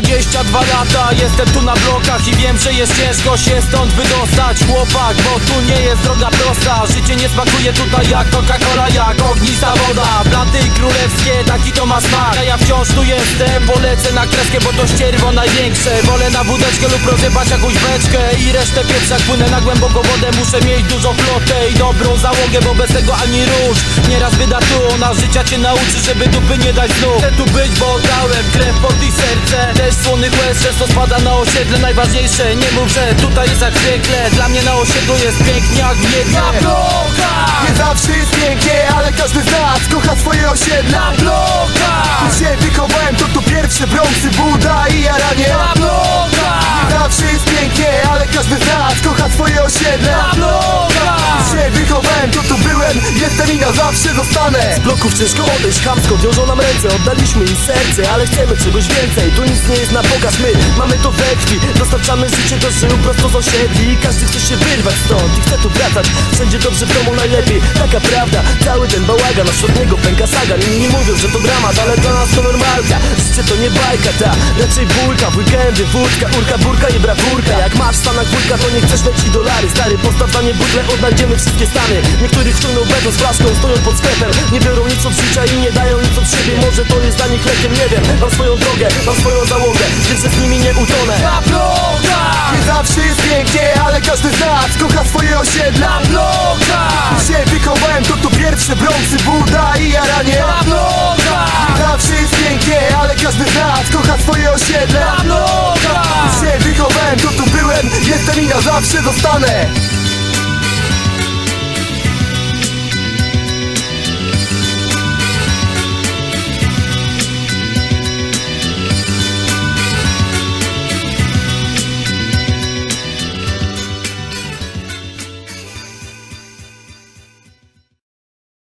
mija dwa lata Jestem tu na blokach i wiem, że jest ciężko się stąd wydostać. Chłopak, bo tu nie jest droga prosta. Życie nie smakuje tutaj jak Coca-Cola, jak ognista woda. Blaty królewskie, taki to ma smak. A ja wciąż tu jestem, polecę na kreskę, bo to ścierwo największe. Wolę na wódeczkę lub rozjebać jakąś beczkę. I resztę pieprza płynę na głęboką wodę. Muszę mieć dużo flotę i dobrą załogę, bo bez tego ani róż. Nieraz wyda tu, ona życia cię nauczy, żeby dupy nie dać znów. Chcę tu być, bo oddałem krew, pot i serce słonych łez często spada na osiedle Najważniejsze, nie mów, że tutaj jest jak zwykle Dla mnie na osiedlu jest pięknie jak w Na blokach! Nie zawsze jest pięknie, ale każdy z nas kocha swoje osiedle Na blokach! Zawsze Z bloków ciężko odejść, chamsko wiążą nam ręce. Oddaliśmy im serce, ale chcemy czegoś więcej. Tu nic nie jest na pokaz, my mamy to we krwi. Dostarczamy życie do żył prosto z osiedli. I każdy chce się wyrwać stąd i chce tu wracać. Wszędzie dobrze w domu najlepiej, taka prawda Cały ten bałagan, aż od niego pęka saga Inni mówią, że to dramat, ale dla nas to nie bajka, ta raczej bójka W weekendy wódka, urka, burka i brawurka. Jak masz w Stanach wódka, to niech przeszleć ci dolary Stary, postaw na nie butle, odnajdziemy wszystkie stany. Niektórych wciągną beton z flaszką, stoją pod sklepem. Nie biorą nic od życia i nie dają nic od siebie. Może to jest dla nich lekiem, nie wiem. Mam swoją drogę, mam swoją załogę że z nimi nie utonę. Na! Nie zawsze jest pięknie, ale każdy z nas kocha swoje osiedle Na! Tu się wychowałem, to tu pierwsze Bronxy, Buda i Jaranie każdy z nas kocha swoje osiedle. Blokach! Tu się wychowałem, to tu byłem, jestem i na zawsze zostanę